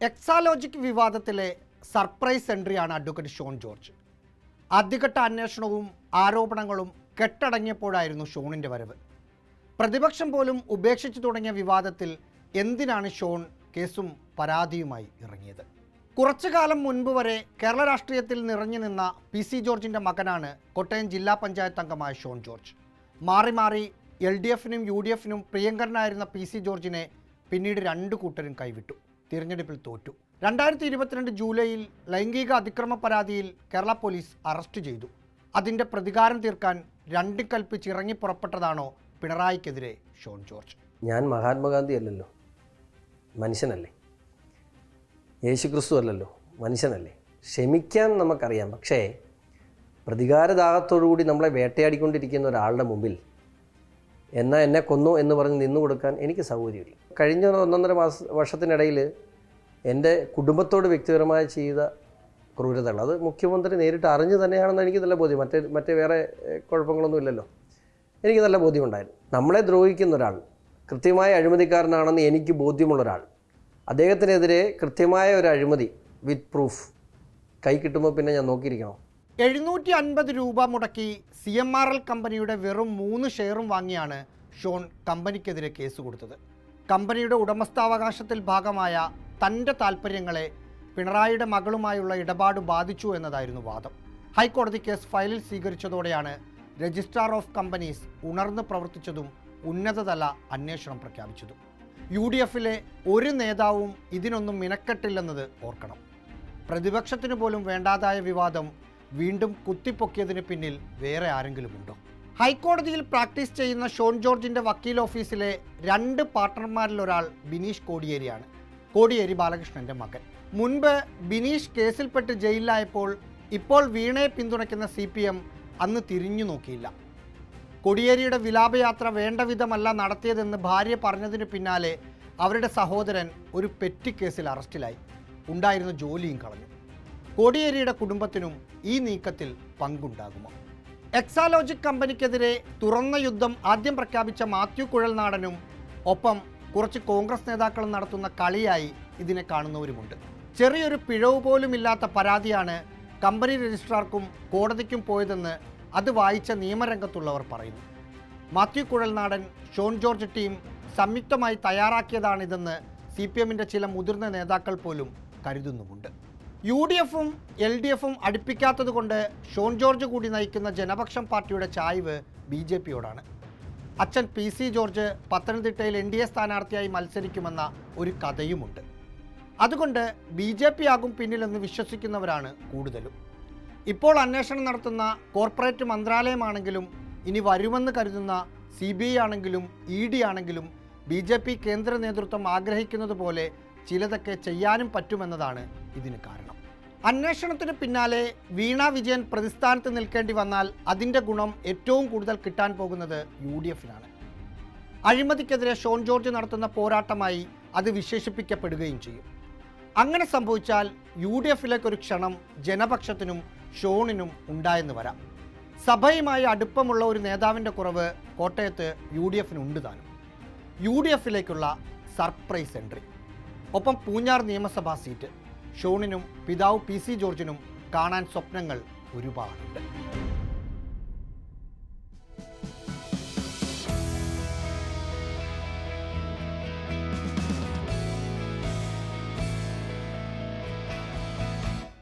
എക്സാലോജിക് വിവാദത്തിലെ സർപ്രൈസ് എൻട്രിയാണ് അഡ്വക്കേറ്റ് ഷോൺ ജോർജ്. ആദ്യഘട്ട അന്വേഷണവും ആരോപണങ്ങളും കെട്ടടങ്ങിയപ്പോഴായിരുന്നു ഷോണിന്റെ വരവ്. പ്രതിപക്ഷം പോലും ഉപേക്ഷിച്ചു തുടങ്ങിയ വിവാദത്തിൽ എന്തിനാണ് ഷോൺ കേസും പരാതിയുമായി ഇറങ്ങിയത്? കുറച്ചു കാലം മുൻപ് വരെ കേരള രാഷ്ട്രീയത്തിൽ നിറഞ്ഞു നിന്ന പി സി ജോർജിന്റെ മകനാണ് കോട്ടയം ജില്ലാ പഞ്ചായത്ത് അംഗമായ ഷോൺ ജോർജ്. മാറി മാറി എൽ ഡി എഫിനും യു ഡി എഫിനും പ്രിയങ്കരനായിരുന്ന പി സി ജോർജിനെ പിന്നീട് രണ്ട് കൂട്ടരും കൈവിട്ടു. തിരഞ്ഞെടുപ്പിൽ തോറ്റു. രണ്ടായിരത്തി ഇരുപത്തിരണ്ട് ജൂലൈയിൽ ലൈംഗിക അതിക്രമ പരാതിയിൽ കേരള പോലീസ് അറസ്റ്റ് ചെയ്തു. അതിന്റെ പ്രതികാരം തീർക്കാൻ രണ്ട് കൽപ്പിച്ച് ഇറങ്ങി പുറപ്പെട്ടതാണോ പിണറായിക്കെതിരെ ഷോൺ ജോർജ്. ഞാൻ മഹാത്മാഗാന്ധി അല്ലല്ലോ. മനുഷ്യനല്ലേ. യേശു ക്രിസ്തു അല്ലല്ലോ. മനുഷ്യനല്ലേ. ക്ഷമിക്കാൻ നമുക്കറിയാം. പക്ഷേ പ്രതികാരദാഹത്തോടുകൂടി നമ്മളെ വേട്ടയാടിക്കൊണ്ടിരിക്കുന്ന ഒരാളുടെ മുമ്പിൽ എന്നാൽ എന്നെ കൊന്നു എന്ന് പറഞ്ഞ് നിന്നു കൊടുക്കാൻ എനിക്ക് സൗകര്യമില്ല. കഴിഞ്ഞ ഒന്നൊന്നര മാസ വർഷത്തിനിടയിൽ എന്റെ കുടുംബത്തോട് വ്യക്തിപരമായി ചെയ്ത ക്രൂരതകൾ. അത് മുഖ്യമന്ത്രി നേരിട്ട് അറിഞ്ഞു തന്നെയാണെന്ന് എനിക്ക് നല്ല ബോധ്യം. മറ്റേ മറ്റേ വേറെ കുഴപ്പങ്ങളൊന്നും ഇല്ലല്ലോ. എനിക്ക് നല്ല ബോധ്യമുണ്ടായിരുന്നു. നമ്മളെ ദ്രോഹിക്കുന്ന ഒരാൾ കൃത്യമായ അഴിമതിക്കാരനാണെന്ന് എനിക്ക് ബോധ്യമുള്ള ഒരാൾ അദ്ദേഹത്തിനെതിരെ കൃത്യമായ ഒരു അഴിമതി വിത്ത് പ്രൂഫ് കൈ കിട്ടുമ്പോൾ പിന്നെ ഞാൻ നോക്കിയിരിക്കണോ. എഴുന്നൂറ്റി അൻപത് രൂപ മുടക്കി സി എം ആർ എൽ കമ്പനിയുടെ വെറും മൂന്ന് ഷെയറും വാങ്ങിയാണ് ഷോൺ കമ്പനിക്കെതിരെ കേസ് കൊടുത്തത്. കമ്പനിയുടെ ഉടമസ്ഥാവകാശത്തിൽ ഭാഗമായ തന്റെ താൽപ്പര്യങ്ങളെ പിണറായിയുടെ മകളുമായുള്ള ഇടപാട് ബാധിച്ചു എന്നതായിരുന്നു വാദം. ഹൈക്കോടതി കേസ് ഫയലിൽ സ്വീകരിച്ചതോടെയാണ് രജിസ്ട്രാർ ഓഫ് കമ്പനീസ് ഉണർന്ന് പ്രവർത്തിച്ചതും ഉന്നതതല അന്വേഷണം പ്രഖ്യാപിച്ചതും. യു ഡി എഫിലെ ഒരു നേതാവും ഇതിനൊന്നും മിനക്കെട്ടില്ലെന്നത് ഓർക്കണം. പ്രതിപക്ഷത്തിനു പോലും വേണ്ടാതായ വിവാദം വീണ്ടും കുത്തിപ്പൊക്കിയതിന് പിന്നിൽ വേറെ ആരെങ്കിലും ഉണ്ടോ ഹൈക്കോടതിയിൽ പ്രാക്ടീസ് ചെയ്യുന്ന ഷോൺ ജോർജിന്റെ വക്കീൽ ഓഫീസിലെ രണ്ട് പാർട്ട്ണർമാരിൽ ഒരാൾ ബിനീഷ് കോടിയേരിയാണ്. കോടിയേരി ബാലകൃഷ്ണന്റെ മകൻ. മുൻപ് ബിനീഷ് കേസിൽപ്പെട്ട് ജയിലിലായപ്പോൾ ഇപ്പോൾ വീണയെ പിന്തുണയ്ക്കുന്ന സി പി എം അന്ന് തിരിഞ്ഞു നോക്കിയില്ല. കൊടിയേരിയുടെ വിലാപയാത്ര വേണ്ട വിധമല്ല നടത്തിയതെന്ന് ഭാര്യ പറഞ്ഞതിന് പിന്നാലെ അവരുടെ സഹോദരൻ ഒരു പെറ്റി കേസിൽ അറസ്റ്റിലായി. ഉണ്ടായിരുന്ന ജോലിയും കളഞ്ഞു. കോടിയേരിയുടെ കുടുംബത്തിനും ഈ നീക്കത്തിൽ പങ്കുണ്ടാകുമോ? എക്സാലോജിക് കമ്പനിക്കെതിരെ തുറന്ന യുദ്ധം ആദ്യം പ്രഖ്യാപിച്ച മാത്യു കുഴൽനാടനും ഒപ്പം കുറച്ച് കോൺഗ്രസ് നേതാക്കളും നടത്തുന്ന കളിയായി ഇതിനെ കാണുന്നവരുമുണ്ട്. ചെറിയൊരു പിഴവ് പോലുമില്ലാത്ത പരാതിയാണ് കമ്പനി രജിസ്ട്രാർക്കും കോടതിക്കും പോയതെന്ന് അത് വായിച്ച നിയമരംഗത്തുള്ളവർ പറയുന്നു. മാത്യു കുഴൽനാടൻ ഷോൺ ജോർജ് ടീം സംയുക്തമായി തയ്യാറാക്കിയതാണിതെന്ന് സി പി എമ്മിന്റെ ചില മുതിർന്ന നേതാക്കൾ പോലും കരുതുന്നുമുണ്ട്. യു ഡി എഫും എൽ ഡി എഫും അടുപ്പിക്കാത്തത് കൊണ്ട് ഷോൺ ജോർജ് കൂടി നയിക്കുന്ന ജനപക്ഷം പാർട്ടിയുടെ ചായ്വ് ബി ജെ പിയോടാണ്. അച്ഛൻ പി സി ജോർജ് പത്തനംതിട്ടയിൽ എൻ ഡി എ സ്ഥാനാർത്ഥിയായി മത്സരിക്കുമെന്ന ഒരു കഥയുമുണ്ട്. അതുകൊണ്ട് ബി ജെ പി ആകും പിന്നിലെന്ന് വിശ്വസിക്കുന്നവരാണ് കൂടുതലും. ഇപ്പോൾ അന്വേഷണം നടത്തുന്ന കോർപ്പറേറ്റ് മന്ത്രാലയമാണെങ്കിലും ഇനി വരുമെന്ന് കരുതുന്ന സി ബി ഐ ആണെങ്കിലും ഇ ഡി ആണെങ്കിലും ബി ജെ പി കേന്ദ്ര നേതൃത്വം ആഗ്രഹിക്കുന്നത് പോലെ ചിലതൊക്കെ ചെയ്യാനും പറ്റുമെന്നതാണ് ഇതിന് കാരണം. അന്വേഷണത്തിന് പിന്നാലെ വീണ വിജയൻ പ്രതിസ്ഥാനത്ത് നിൽക്കേണ്ടി വന്നാൽ അതിന്റെ ഗുണം ഏറ്റവും കൂടുതൽ കിട്ടാൻ പോകുന്നത് യു ഡി എഫിനാണ്. അഴിമതിക്കെതിരെ ഷോൺ ജോർജ് നടത്തുന്ന പോരാട്ടമായി അത് വിശേഷിപ്പിക്കപ്പെടുകയും ചെയ്യും. അങ്ങനെ സംഭവിച്ചാൽ യു ഡി എഫിലേക്കൊരു ക്ഷണം ജനപക്ഷത്തിനും ഷോണിനും ഉണ്ടായെന്ന് വരാം. സഭയുമായി അടുപ്പമുള്ള ഒരു നേതാവിന്റെ കുറവ് കോട്ടയത്ത് യു ഡി എഫിനുണ്ട് താനും. യു ഡി എഫിലേക്കുള്ള സർപ്രൈസ് എൻട്രി. ഒപ്പം പൂഞ്ഞാർ നിയമസഭാ സീറ്റ്. ഷോണിനും പിതാവ് പി സി ജോർജിനും കാണാൻ സ്വപ്നങ്ങൾ ഒരുപാടുണ്ട്.